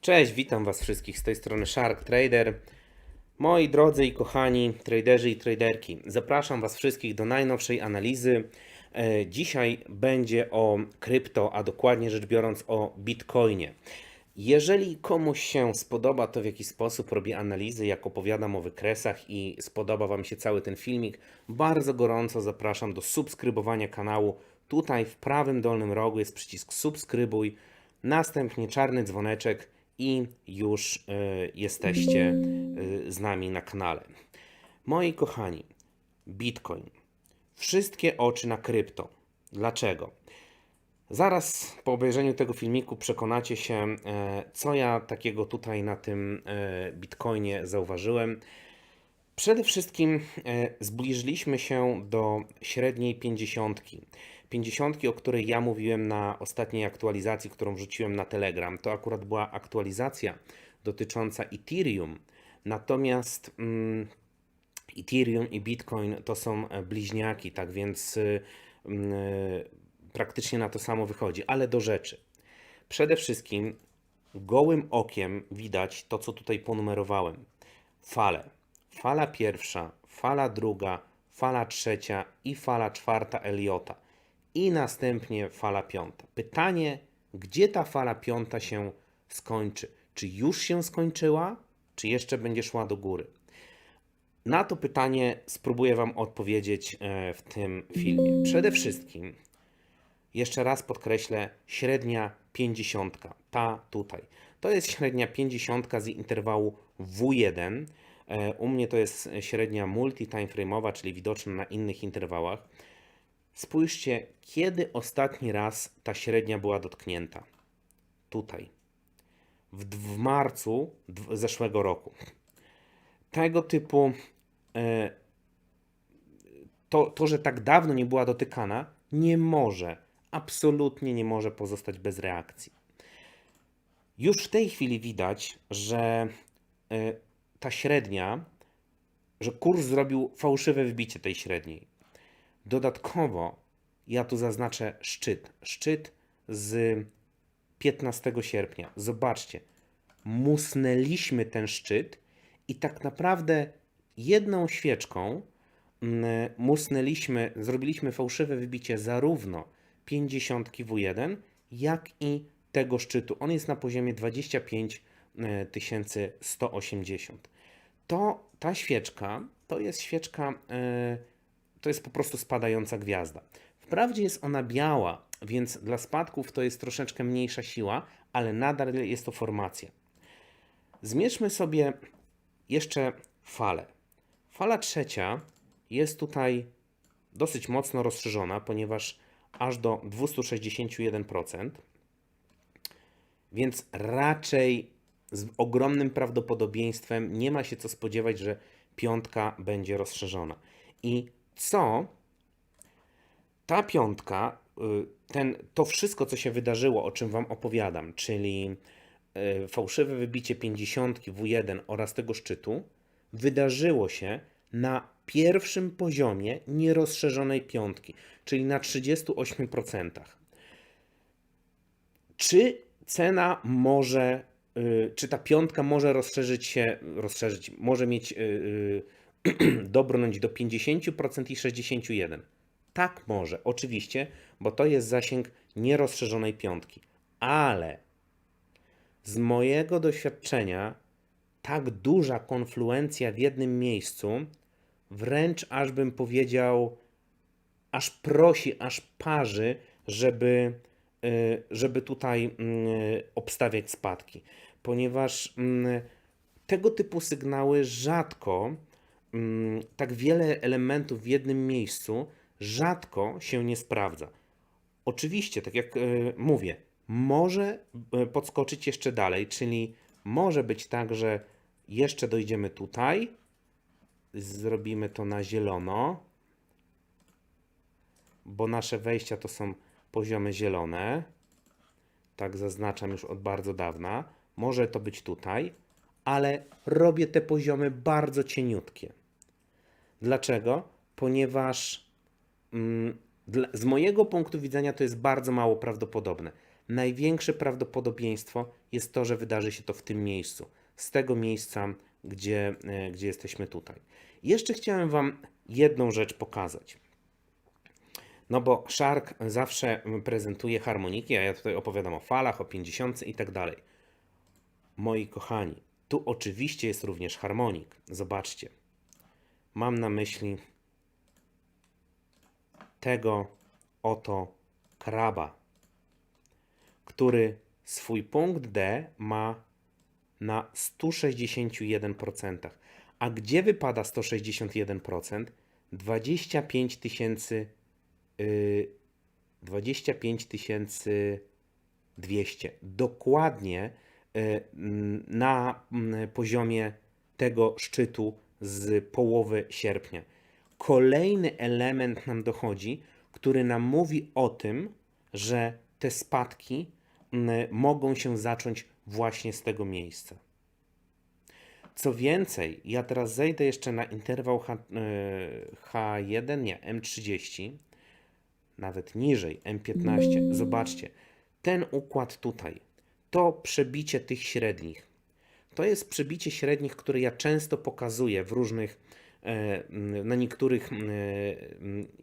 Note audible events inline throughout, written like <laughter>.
Cześć, witam Was wszystkich z tej strony Shark Trader. Moi drodzy i kochani traderzy i traderki, zapraszam Was wszystkich do najnowszej analizy. E, Dzisiaj będzie o krypto, a dokładnie rzecz biorąc o Bitcoinie. Jeżeli komuś się spodoba to, w jaki sposób robię analizy, jak opowiadam o wykresach i spodoba Wam się cały ten filmik, bardzo gorąco zapraszam do subskrybowania kanału. Tutaj w prawym dolnym rogu jest przycisk subskrybuj, następnie czarny dzwoneczek i już y, jesteście y, z nami na kanale. Moi kochani, Bitcoin. Wszystkie oczy na krypto. Dlaczego? Zaraz po obejrzeniu tego filmiku przekonacie się, e, co ja takiego tutaj na tym e, Bitcoinie zauważyłem. Przede wszystkim e, zbliżyliśmy się do średniej pięćdziesiątki. Pięćdziesiątki, o której ja mówiłem na ostatniej aktualizacji, którą wrzuciłem na Telegram. To akurat była aktualizacja dotycząca Ethereum. Natomiast mm, Ethereum i Bitcoin to są e, bliźniaki, tak więc y, mm, y, praktycznie na to samo wychodzi. Ale do rzeczy. Przede wszystkim gołym okiem widać to, co tutaj ponumerowałem. Fale. Fala pierwsza, fala druga, fala trzecia i fala czwarta Eliota. I następnie fala piąta. Pytanie, gdzie ta fala piąta się skończy? Czy już się skończyła, czy jeszcze będzie szła do góry? Na to pytanie spróbuję Wam odpowiedzieć e, w tym filmie. Przede wszystkim, jeszcze raz podkreślę, średnia 50, ta tutaj. To jest średnia 50 z interwału W1. E, U mnie to jest średnia multi-time frame'owa, czyli widoczna na innych interwałach. Spójrzcie, kiedy ostatni raz ta średnia była dotknięta. Tutaj. W, w marcu zeszłego roku. Tego typu e, to, to, że tak dawno nie była dotykana, nie może, absolutnie nie może pozostać bez reakcji. Już w tej chwili widać, że e, ta średnia, że kurs zrobił fałszywe wbicie tej średniej. Dodatkowo ja tu zaznaczę szczyt. Szczyt z 15 sierpnia. Zobaczcie, musnęliśmy ten szczyt i tak naprawdę jedną świeczką mm, musnęliśmy, zrobiliśmy fałszywe wybicie zarówno 50 W1, jak i tego szczytu. On jest na poziomie 25 180. To ta świeczka to jest świeczka, e, to jest po prostu spadająca gwiazda. Wprawdzie jest ona biała, więc dla spadków to jest troszeczkę mniejsza siła, ale nadal jest to formacja. Zmierzmy sobie jeszcze falę. Fala trzecia jest tutaj dosyć mocno rozszerzona, ponieważ aż do 261%, więc raczej z ogromnym prawdopodobieństwem nie ma się co spodziewać, że piątka będzie rozszerzona. I co ta piątka, y, ten, to wszystko, co się wydarzyło, o czym Wam opowiadam, czyli y, fałszywe wybicie 50 W1 oraz tego szczytu, wydarzyło się na pierwszym poziomie nierozszerzonej piątki, czyli na 38%. Czy cena może, y, czy ta piątka może rozszerzyć się, rozszerzyć, może mieć, <clears throat> dobrnąć do 50% i 61%? Tak może, oczywiście, bo to jest zasięg nierozszerzonej piątki. Ale z mojego doświadczenia tak duża konfluencja w jednym miejscu, wręcz aż bym powiedział, aż prosi, aż parzy, żeby, y, żeby tutaj y, obstawiać spadki, ponieważ mm, tego typu sygnały rzadko, mm, tak wiele elementów w jednym miejscu, rzadko się nie sprawdza. Oczywiście, tak jak y, mówię, może y, podskoczyć jeszcze dalej, czyli może być tak, że jeszcze dojdziemy tutaj, zrobimy to na zielono, bo nasze wejścia to są poziomy zielone. Tak zaznaczam już od bardzo dawna. Może to być tutaj, ale robię te poziomy bardzo cieniutkie. Dlaczego? Ponieważ mm, z mojego punktu widzenia to jest bardzo mało prawdopodobne. największe prawdopodobieństwo jest to, że wydarzy się to w tym miejscu, z tego miejsca, gdzie, e, gdzie jesteśmy tutaj. Jeszcze chciałem Wam jedną rzecz pokazać. No bo Shark zawsze prezentuje harmoniki, a ja tutaj opowiadam o falach, o 50 i tak dalej. Moi kochani, tu oczywiście jest również harmonik. Zobaczcie. Mam na myśli tego oto kraba, który swój punkt D ma na 161%. A gdzie wypada 161%? 25 tysięcy yy, 25 tysięcy 200. Dokładnie yy, na mm, poziomie tego szczytu z połowy sierpnia. Kolejny element nam dochodzi, który nam mówi o tym, że te spadki mm, mogą się zacząć właśnie z tego miejsca. Co więcej, ja teraz zejdę jeszcze na interwał H, yy, H1, nie, M30, nawet niżej, M15. Zobaczcie, ten układ tutaj, to przebicie tych średnich. To jest przebicie średnich, które ja często pokazuję w różnych, e, na niektórych e,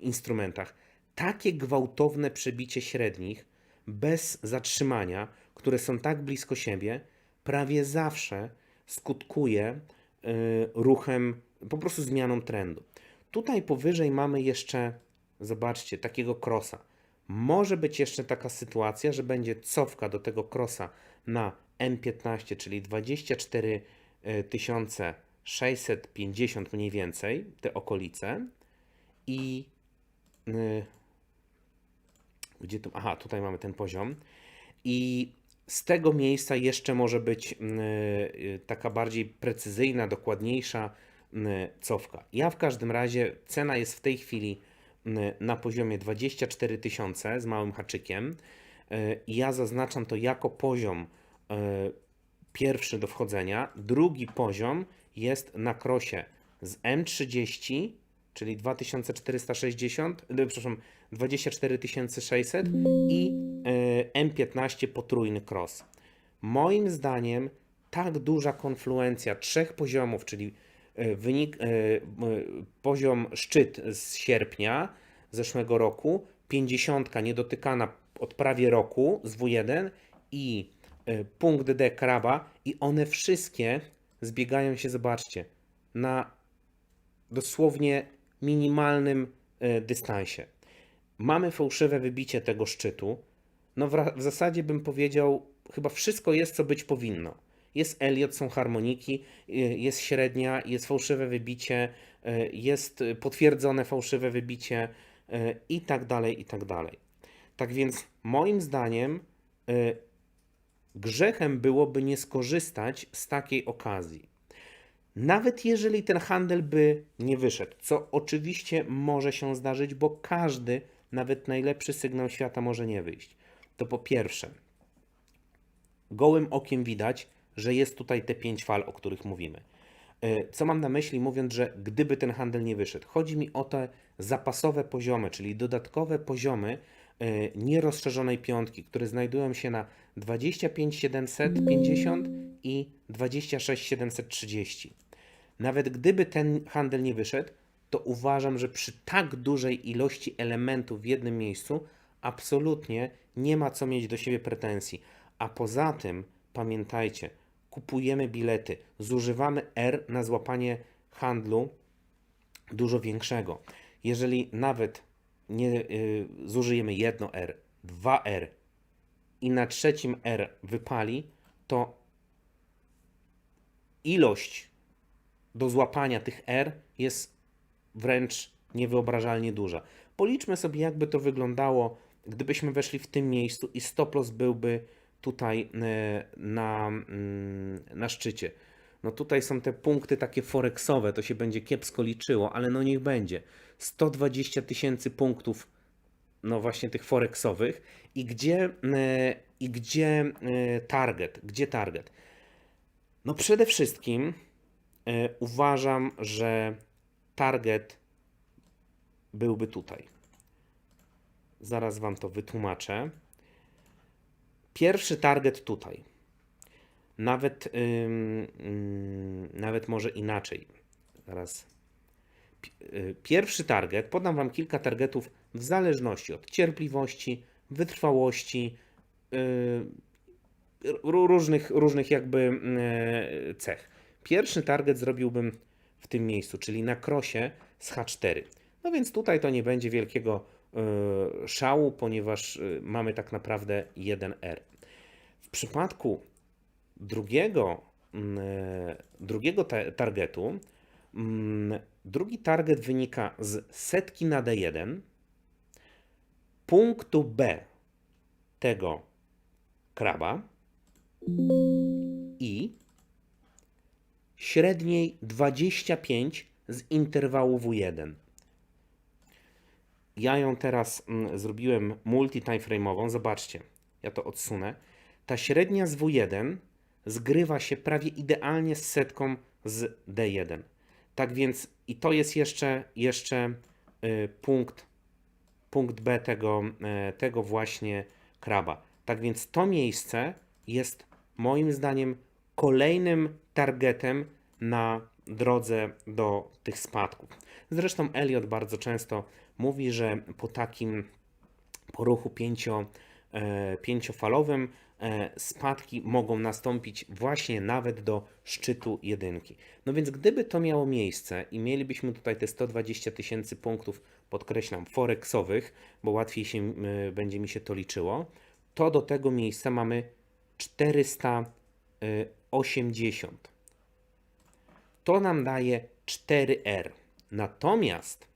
instrumentach. Takie gwałtowne przebicie średnich, bez zatrzymania, które są tak blisko siebie, prawie zawsze skutkuje e, ruchem, po prostu zmianą trendu. Tutaj powyżej mamy jeszcze, zobaczcie, takiego krosa. Może być jeszcze taka sytuacja, że będzie cofka do tego krosa na M15, czyli 24 650 mniej więcej, te okolice. I yy, gdzie tu? Aha, tutaj mamy ten poziom. I z tego miejsca jeszcze może być yy, taka bardziej precyzyjna, dokładniejsza yy, cofka. Ja w każdym razie cena jest w tej chwili na poziomie 24 tysiące z małym haczykiem. I ja zaznaczam to jako poziom pierwszy do wchodzenia. Drugi poziom jest na krosie z M30, czyli 2460, przepraszam, 24600 i M15 potrójny cross. Moim zdaniem tak duża konfluencja trzech poziomów, czyli wynik, poziom szczyt z sierpnia zeszłego roku, 50 niedotykana od prawie roku z W1 i punkt D kraba i one wszystkie zbiegają się, zobaczcie, na dosłownie minimalnym dystansie. Mamy fałszywe wybicie tego szczytu. No w, zasadzie bym powiedział, chyba wszystko jest, co być powinno. Jest Elliot, są harmoniki, jest średnia, jest fałszywe wybicie, jest potwierdzone fałszywe wybicie i tak dalej, i tak dalej. Tak więc moim zdaniem grzechem byłoby nie skorzystać z takiej okazji. Nawet jeżeli ten handel by nie wyszedł, co oczywiście może się zdarzyć, bo każdy, nawet najlepszy sygnał świata może nie wyjść. To po pierwsze, gołym okiem widać, że jest tutaj te pięć fal, o których mówimy. E, co mam na myśli, mówiąc, że gdyby ten handel nie wyszedł? Chodzi mi o te zapasowe poziomy, czyli dodatkowe poziomy nierozszerzonej piątki, które znajdują się na 25750 i 26730. Nawet gdyby ten handel nie wyszedł, to uważam, że przy tak dużej ilości elementów w jednym miejscu absolutnie nie ma co mieć do siebie pretensji. A poza tym, pamiętajcie, kupujemy bilety, zużywamy R na złapanie handlu dużo większego. Jeżeli nawet nie yy, zużyjemy jedno R, dwa R i na trzecim R wypali, to ilość do złapania tych R jest wręcz niewyobrażalnie duża. Policzmy sobie, jakby to wyglądało, gdybyśmy weszli w tym miejscu i stop loss byłby tutaj e, na, mm, na szczycie. No tutaj są te punkty takie forexowe, to się będzie kiepsko liczyło, ale no niech będzie. 120 tysięcy punktów, no właśnie tych forexowych i gdzie, e, i gdzie e, target? Gdzie target? No przede wszystkim uważam, że target byłby tutaj. Zaraz Wam to wytłumaczę. Pierwszy target tutaj. Nawet, nawet może inaczej. Zaraz. Y, Pierwszy target, podam Wam kilka targetów w zależności od cierpliwości, wytrwałości, y, ró- różnych, różnych jakby y, cech. Pierwszy target zrobiłbym w tym miejscu, czyli na krosie z H4. No więc tutaj to nie będzie wielkiego szału, ponieważ mamy tak naprawdę 1R. W przypadku drugiego, drugiego ta- targetu, drugi target wynika z setki na D1, punktu B tego kraba i średniej 25 z interwału W1. Ja ją teraz mm, zrobiłem multi-timeframe'ową. Zobaczcie, ja to odsunę. Ta średnia z W1 zgrywa się prawie idealnie z setką z D1. Tak więc i to jest jeszcze, jeszcze y, punkt, punkt B tego, e, tego właśnie kraba. Tak więc to miejsce jest moim zdaniem kolejnym targetem na drodze do tych spadków. Zresztą Elliot bardzo często mówi, że po takim po ruchu pięcio, e, pięciofalowym spadki mogą nastąpić właśnie nawet do szczytu jedynki. No więc gdyby to miało miejsce i mielibyśmy tutaj te 120 tysięcy punktów, podkreślam, forexowych, bo łatwiej się, e, będzie mi się to liczyło, to do tego miejsca mamy 480. To nam daje 4R. Natomiast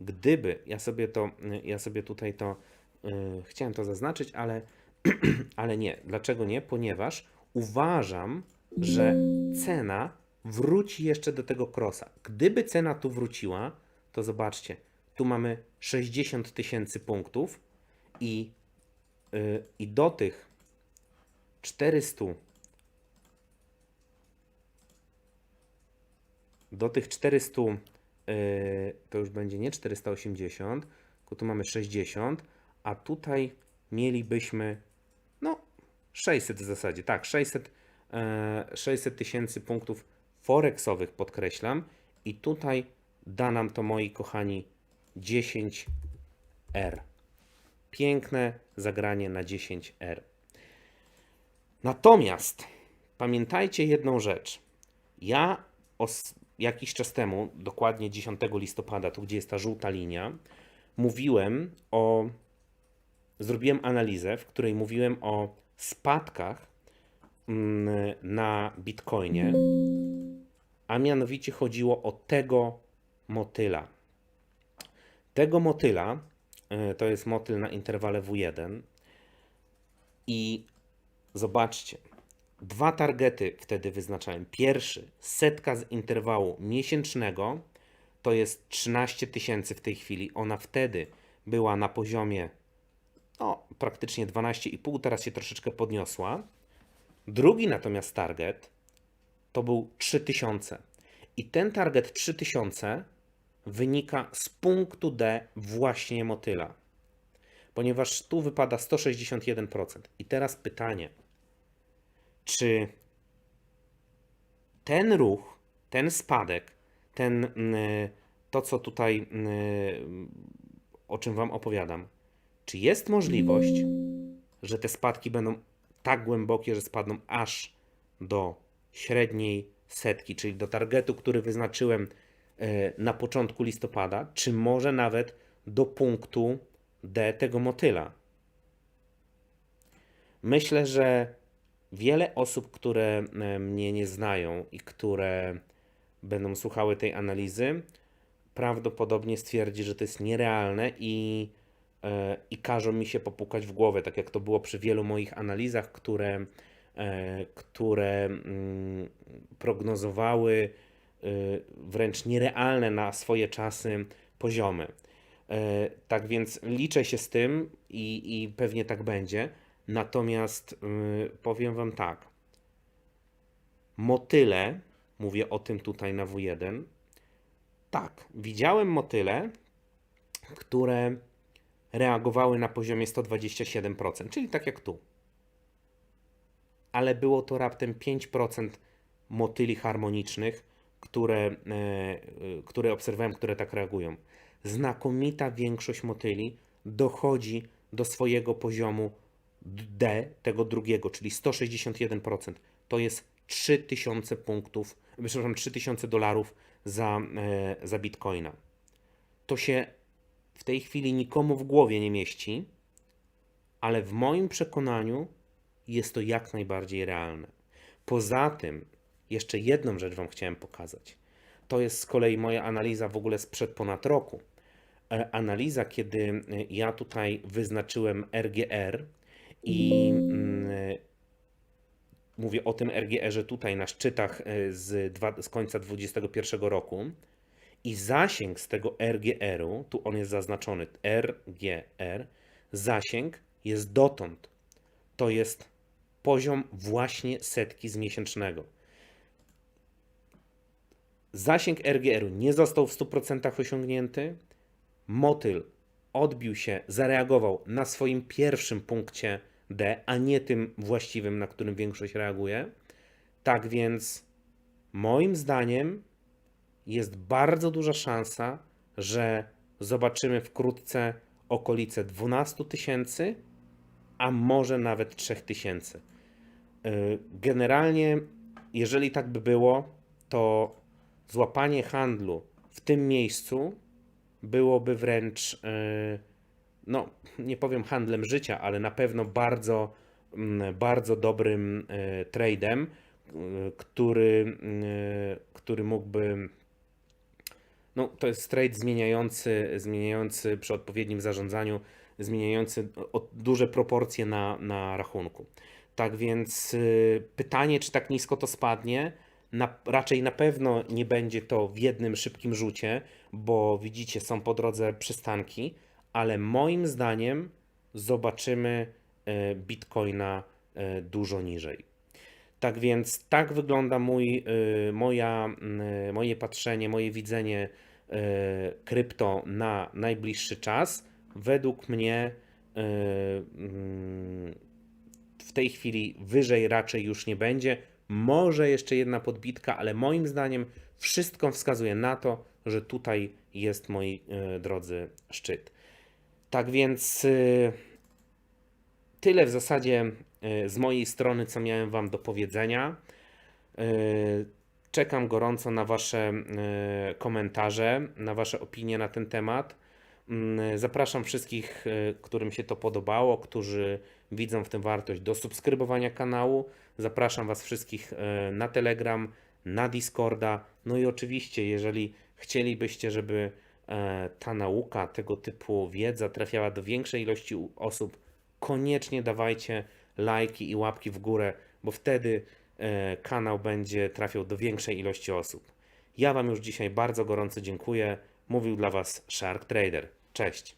gdyby, ja sobie to, ja sobie tutaj to, yy, chciałem to zaznaczyć, ale, <clears throat> ale nie. Dlaczego nie? Ponieważ uważam, że cena wróci jeszcze do tego krosa. Gdyby cena tu wróciła, to zobaczcie, tu mamy 60 tysięcy punktów i, yy, i do tych 400 do tych 400 yy, to już będzie nie 480, tylko tu mamy 60, a tutaj mielibyśmy 600 w zasadzie, tak, 600 e, 600 tysięcy punktów forexowych podkreślam i tutaj da nam to moi kochani 10R. Piękne zagranie na 10R. Natomiast pamiętajcie jedną rzecz. Ja jakiś czas temu, dokładnie 10 listopada, tu gdzie jest ta żółta linia, mówiłem o. Zrobiłem analizę, w której mówiłem o spadkach mm, na Bitcoinie, a mianowicie chodziło o tego motyla. Tego motyla y, to jest motyl na interwale W1 i zobaczcie, dwa targety wtedy wyznaczałem. Pierwszy, setka z interwału miesięcznego, to jest 13 tysięcy w tej chwili. Ona wtedy była na poziomie no, praktycznie 12,5, teraz się troszeczkę podniosła. Drugi natomiast target to był 3000. I ten target 3000 wynika z punktu D właśnie motyla. Ponieważ tu wypada 161%. I teraz pytanie czy ten ruch, ten spadek, ten, mm, to co tutaj, mm, o czym Wam opowiadam, czy jest możliwość, że te spadki będą tak głębokie, że spadną aż do średniej setki, czyli do targetu, który wyznaczyłem e, na początku listopada, czy może nawet do punktu D tego motyla? Myślę, że wiele osób, które e, mnie nie znają i które będą słuchały tej analizy, prawdopodobnie stwierdzi, że to jest nierealne i, i każą mi się popukać w głowę, tak jak to było przy wielu moich analizach, które, e, które mm, prognozowały e, wręcz nierealne na swoje czasy poziomy. E, Tak więc liczę się z tym i, i pewnie tak będzie. Natomiast y, powiem Wam tak. Motyle, mówię o tym tutaj na W1. Tak, widziałem motyle, które reagowały na poziomie 127%, czyli tak jak tu. ale było to raptem 5% motyli harmonicznych, które, e, e, które obserwowałem, które tak reagują. Znakomita większość motyli dochodzi do swojego poziomu D, tego drugiego, czyli 161%. To jest 3000 punktów, przepraszam, 3000 dolarów za, e, za bitcoina. To się w tej chwili nikomu w głowie nie mieści, ale w moim przekonaniu jest to jak najbardziej realne. Poza tym, jeszcze jedną rzecz Wam chciałem pokazać. To jest z kolei moja analiza w ogóle sprzed ponad roku. E, Analiza, kiedy e, ja tutaj wyznaczyłem RGR i mm, e, mówię o tym RGR-ze tutaj na szczytach z, dwa, z końca 2021 roku i zasięg z tego RGR-u, tu on jest zaznaczony RGR, zasięg jest dotąd. To jest poziom właśnie setki z miesięcznego. Zasięg RGR-u nie został w 100% osiągnięty. Motyl odbił się, zareagował na swoim pierwszym punkcie D, a nie tym właściwym, na którym większość reaguje. Tak więc, moim zdaniem, jest bardzo duża szansa, że zobaczymy wkrótce okolice 12 tysięcy, a może nawet 3000. Yy, Generalnie, jeżeli tak by było, to złapanie handlu w tym miejscu byłoby wręcz, yy, no nie powiem handlem życia, ale na pewno bardzo, mm, bardzo dobrym yy, tradem, który, który mógłby no, to jest trade zmieniający, zmieniający przy odpowiednim zarządzaniu, zmieniający duże proporcje na, na rachunku. Tak więc y, pytanie, czy tak nisko to spadnie, na, raczej na pewno nie będzie to w jednym szybkim rzucie, bo widzicie, są po drodze przystanki, ale moim zdaniem zobaczymy y, Bitcoina y, dużo niżej. Tak więc tak wygląda mój, y, moja, y, moje patrzenie, moje widzenie y, krypto na najbliższy czas. Według mnie mm, w tej chwili wyżej raczej już nie będzie. Może jeszcze jedna podbitka, ale moim zdaniem wszystko wskazuje na to, że tutaj jest, moi drodzy, szczyt. Tak więc tyle w zasadzie z mojej strony, co miałem Wam do powiedzenia. Y, Czekam gorąco na Wasze y, komentarze, na Wasze opinie na ten temat. Mm, Zapraszam wszystkich, y, którym się to podobało, którzy widzą w tym wartość do subskrybowania kanału. Zapraszam Was wszystkich y, na Telegram, na Discorda. No i oczywiście, jeżeli chcielibyście, żeby e, ta nauka, tego typu wiedza trafiała do większej ilości osób, koniecznie dawajcie lajki i łapki w górę, bo wtedy e, kanał będzie trafiał do większej ilości osób. Ja Wam już dzisiaj bardzo gorąco dziękuję. Mówił dla Was Shark Trader. Cześć.